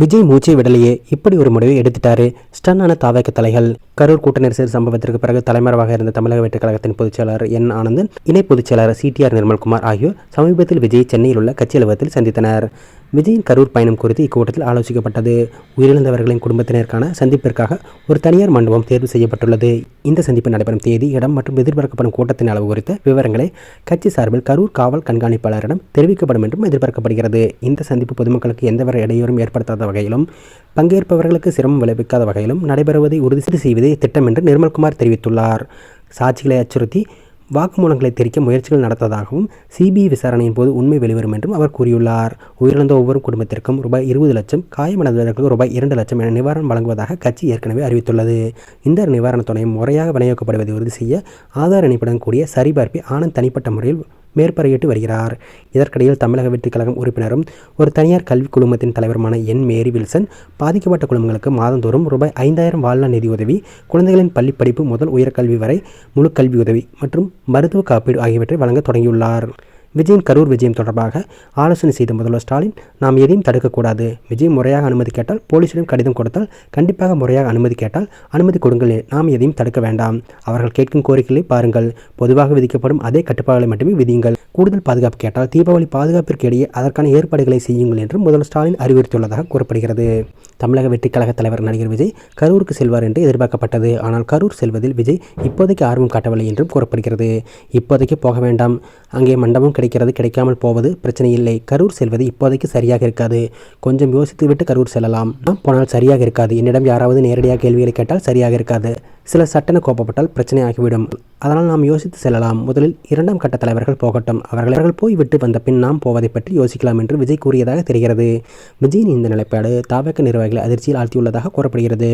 விஜய் மூச்சை விடலையே இப்படி ஒரு முடிவை எடுத்துட்டாரு. ஸ்டன்னான தாவக தலைகள். கரூர் கூட்ட நெரிசல் சம்பவத்திற்கு பிறகு தலைமறைவாக இருந்த தமிழக வெற்றிக் கழகத்தின் என் ஆனந்தன் இணை பொதுச்செயலாளர் சிடிஆர் நிர்மல்குமார் ஆகியோர் சமீபத்தில் விஜய் சென்னையில் உள்ள கட்சி அலுவலகத்தில் சந்தித்தனர். விஜயின் கரூர் பயணம் குறித்து இக்கூட்டத்தில் ஆலோசிக்கப்பட்டது. உயிரிழந்தவர்களின் குடும்பத்தினருக்கான சந்திப்பிற்காக ஒரு தனியார் மண்டபம் தேர்வு செய்யப்பட்டுள்ளது. இந்த சந்திப்பு நடைபெறும் தேதி இடம் மற்றும் எதிர்பார்க்கப்படும் கூட்டத்தின் அளவு குறித்த விவரங்களை கட்சி சார்பில் கரூர் காவல் கண்காணிப்பாளரிடம் தெரிவிக்கப்படும் என்றும் எதிர்பார்க்கப்படுகிறது. இந்த சந்திப்பு பொதுமக்களுக்கு எந்தவொரு இடையூறும் ஏற்படுத்தாத வகையிலும் பங்கேற்பவர்களுக்கு சிரமம் விளைவிக்காத வகையிலும் நடைபெறுவதை உறுதி செய்வதே திட்டம் என்று நிர்மல்குமார் தெரிவித்துள்ளார். சாட்சிகளை அச்சுறுத்தி வாக்குமூலங்களை தெரிவிக்க முயற்சிகள் நடத்ததாகவும் சிபிஐ விசாரணையின் போது உண்மை வெளிவரும் என்றும் அவர் கூறியுள்ளார். உயிரிழந்த ஒவ்வொரு குடும்பத்திற்கும் ரூபாய் இருபது லட்சம் காயமடைந்தவர்களுக்கு ரூபாய் இரண்டு லட்சம் என நிவாரணம் வழங்குவதாக கட்சி ஏற்கனவே அறிவித்துள்ளது. இந்த நிவாரணத் துணையும் முறையாக விநியோகிக்கப்படுவதை உறுதி செய்ய ஆதார் இணைப்புடன் கூடிய சரிபார்ப்பை ஆனந்த் தனிப்பட்ட முறையில் மேற்பறையிட்டு வருகிறார். இதற்கிடையில் தமிழக வெற்றிக் கழகம் உறுப்பினரும் ஒரு தனியார் கல்விக் குழுமத்தின் தலைவருமான என். மேரி வில்சன் பாதிக்கப்பட்ட குழுமங்களுக்கு மாதந்தோறும் ரூபாய் ஐந்தாயிரம் வாழ்நாள் நிதி உதவி குழந்தைகளின் பள்ளி படிப்பு முதல் உயர்கல்வி வரை முழு கல்வி உதவி மற்றும் மருத்துவ காப்பீடு ஆகியவற்றை வழங்க தொடங்கியுள்ளார். விஜயின் கரூர் விஜயம் தொடர்பாக ஆலோசனை செய்த முதல்வர் ஸ்டாலின் நாம் எதையும் தடுக்கக்கூடாது. விஜய் முறையாக அனுமதி கேட்டால் போலீசிடம் கடிதம் கொடுத்தால் கண்டிப்பாக முறையாக அனுமதி கேட்டால் அனுமதி கொடுங்கள். நாம் எதையும் தடுக்க வேண்டாம். அவர்கள் கேட்கும் கோரிக்கைகளை பாருங்கள். பொதுவாக விதிக்கப்படும் அதே கட்டுப்பாடுகளை மட்டுமே விதியுங்கள். கூடுதல் பாதுகாப்பு கேட்டால் தீபாவளி பாதுகாப்பிற்கு இடையே அதற்கான ஏற்பாடுகளை செய்யுங்கள் என்று முதல்வர் ஸ்டாலின் அறிவுறுத்தியுள்ளதாக கூறப்படுகிறது. தமிழக வெற்றிக்கழக தலைவர் நடிகர் விஜய் கரூருக்கு செல்வார் என்று எதிர்பார்க்கப்பட்டது. ஆனால் கரூர் செல்வதில் விஜய் இப்போதைக்கு ஆர்வம் காட்டவில்லை என்றும் கூறப்படுகிறது. இப்போதைக்கு போக வேண்டாம். அங்கே மண்டபம் கிடைக்கிறது கிடைக்காமல் போவது பிரச்சனை இல்லை. கரூர் செல்வது இப்போதைக்கு சரியாக இருக்காது. கொஞ்சம் யோசித்து விட்டு கரூர் செல்லலாம். போனால் சரியாக இருக்காது. என்னிடம் யாராவது நேரடியாக கேள்விகளை கேட்டால் சரியாக இருக்காது. சில சட்டென கோப்பப்பட்டால் பிரச்சனை ஆகிவிடும் அதனால் நாம் யோசித்து செல்லலாம். முதலில் இரண்டாம் கட்ட தலைவர்கள் போகட்டும். அவர்கள் அவர்கள் போய் விட்டு வந்த பின் நாம் போவதை பற்றி யோசிக்கலாம் என்று விஜய் கூறியதாக தெரிகிறது. விஜயின் இந்த நிலைப்பாடு தாவக நிர்வாகிகளை அதிர்ச்சியில் ஆழ்த்தியுள்ளதாக கூறப்படுகிறது.